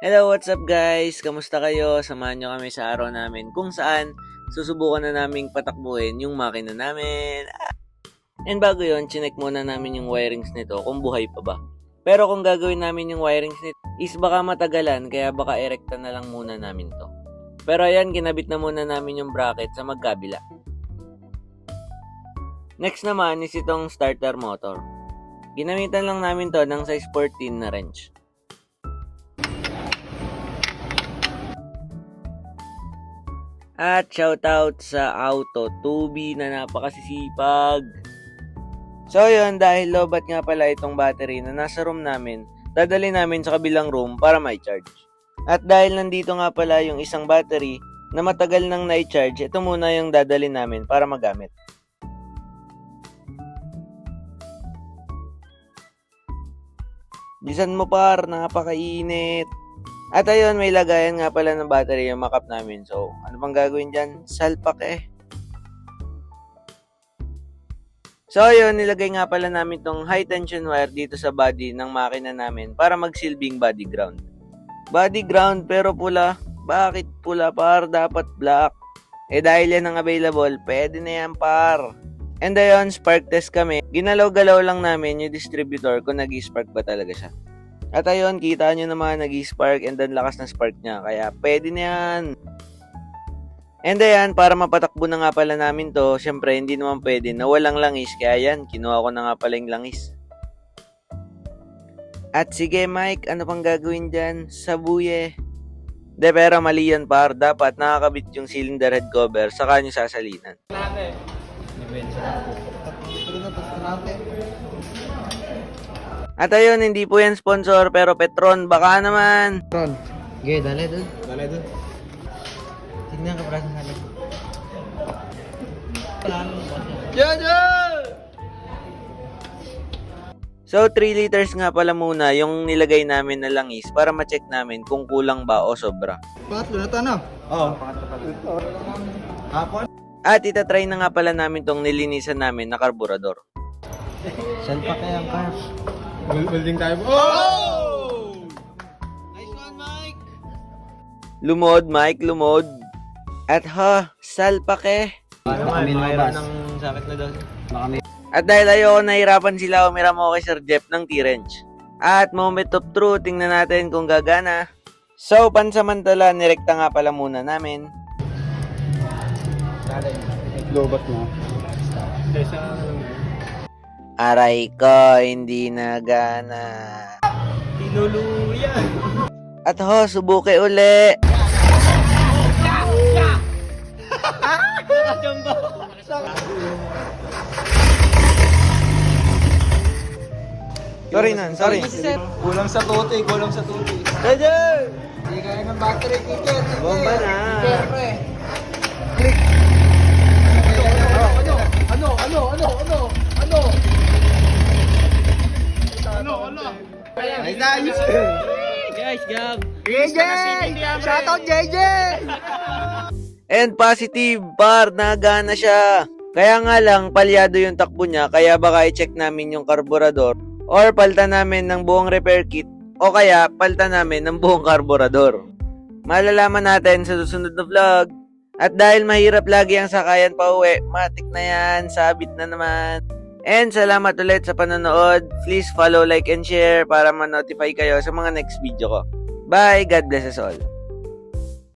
Hello, what's up guys? Kamusta kayo? Samahan nyo kami sa araw namin kung saan susubukan na naming patakbuhin yung makina namin. And bago yon, chinek muna namin yung wirings nito kung buhay pa ba. Pero kung gagawin namin yung wirings nito, is baka matagalan kaya baka erekta na lang muna namin to. Pero ayan, kinabit na muna namin yung bracket sa magkabila. Next naman is itong starter motor. Ginamitan lang namin to ng size 14 na wrench. At shoutout sa Auto Tubi na napakasisipag. So yun, dahil lobat nga pala itong battery na nasa room namin, dadali namin sa kabilang room para may charge. At dahil nandito nga pala yung isang battery na matagal nang na-charge, ito muna yung dadali namin para magamit. Bisan mo par, napakainit. At ayun, may lagayan nga pala ng battery yung makap namin. So, ano bang gagawin dyan? Salpak eh. So, ayun, nilagay nga pala namin tong high tension wire dito sa body ng makina namin para magsilbing body ground. Body ground pero pula. Bakit pula par? Dapat black. Eh dahil yan ang available, pwede na yan par. And ayun, spark test kami. Ginalaw-galaw lang namin yung distributor kung nag-spark ba talaga siya. At ayun, kita nyo naman nag-spark and then lakas ng spark niya. Kaya pwede na yan. And ayan, para mapatakbo na nga pala namin to, syempre hindi naman pwede na walang langis. Kaya yan, kinuha ko na nga pala yung langis. At sige Mike, ano pang gagawin dyan? Sabuye. De pero mali yan par. Dapat nakakabit yung cylinder head cover sa kanya sasalinan. At ayun, hindi po yan sponsor pero Petron, baka naman. Ron. Okay, dali dun. Dali doon. Tignan ka para sa halip. So, 3 liters nga pala muna yung nilagay namin na langis para ma-check namin kung kulang ba o sobra. Pangatlo na to, no? Oo. Pangatlo pa Hapon? At itatry na nga pala namin tong nilinisan namin na karburador. Salpa kaya ang car. Welding tayo. Oh! Nice one, Mike! Lumod, Mike, lumod. At ha, salpake. Paano kami lumabas? sakit na may At dahil ayoko nahirapan sila, umiram ako kay Sir Jeff ng T-wrench. At moment of truth, tingnan natin kung gagana. So, pansamantala, nirekta nga pala muna namin. Lobat mo. Kaysa... Aray ko, hindi nagana. Tinuluyan! At ho, subuki uli. Sorry nan, sorry. Kulang sa tuti, kulang sa tuti. Dada! Hindi kaya ng battery, ticket. Bomba na. Click. Ano? Ano? Ano? Ano? Ano? Ano? Ano? Ayos. Guys, gab. JJ! Shoutout JJ! And positive, par, nagana siya. Kaya nga lang, palyado yung takbo niya, kaya baka i-check namin yung karburador or paltan namin ng buong repair kit o kaya paltan namin ng buong karburador. Malalaman natin sa susunod na vlog. At dahil mahirap lagi ang sakayan pa uwi, matik na yan, sabit na naman. And salamat ulit sa panonood. Please follow, like, and share para ma-notify kayo sa mga next video ko. Bye! God bless us all.